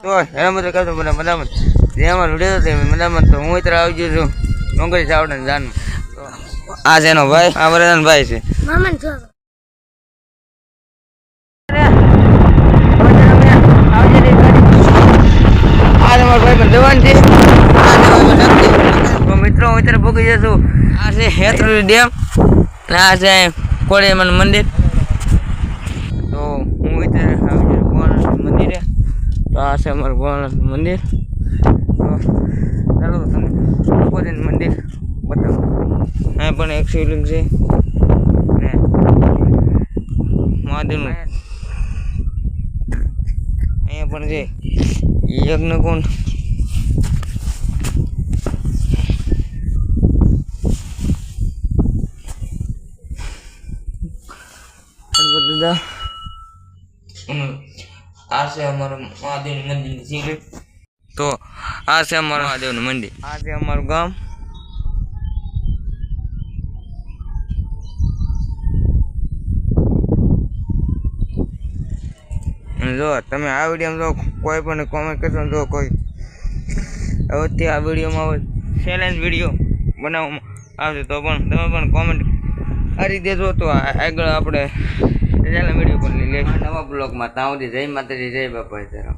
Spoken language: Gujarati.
તો એના બધા કહેતો મને મદામત જેમાં વીડિયો હતો મદામત તો હું ઇતરા આવી ગયો છું ડોંગરી ચાવડા જાન આ છે એનો ભાઈ આ વરદાન ભાઈ છે. મામન છો. મિત્રો હું અત્યારે ભોગી જશું આ છે હેતરુડી ડેમ અને આ છે કોળીયમાનું મંદિર. તો હું અત્યારે આવી ગયો ભોળાનાથ મંદિરે તો આ છે અમારું ભોળાનાથ મંદિર. ચાલો તમને ભોજન મંદિર બતાવો. અહીંયા પણ એક શિવલિંગ છે. ને મહાદેવનું. અહીંયા પણ છે. યજ્ઞ કુંડ ગણપતિ દાદા. આ છે અમારું મહાદેવનું મંદિર સિક્રેટ તો આ છે અમારું મહાદેવનું મંદિર. આ છે અમારું ગામ. જો, તમે આ વિડીયોમાં જો કોઈ પણ કોમેન્ટ કરશો જો કોઈ હવેથી આ વિડીયોમાં ચેલેન્જ વીડિયો બનાવવામાં આવશે તો પણ તમે પણ કોમેન્ટ કરી દેજો તો આગળ આપણે ચેલેન્જ વીડિયો પણ લઈ લેશું નવા બ્લોગમાં ત્યાં સુધી જય માતાજી જય બાપા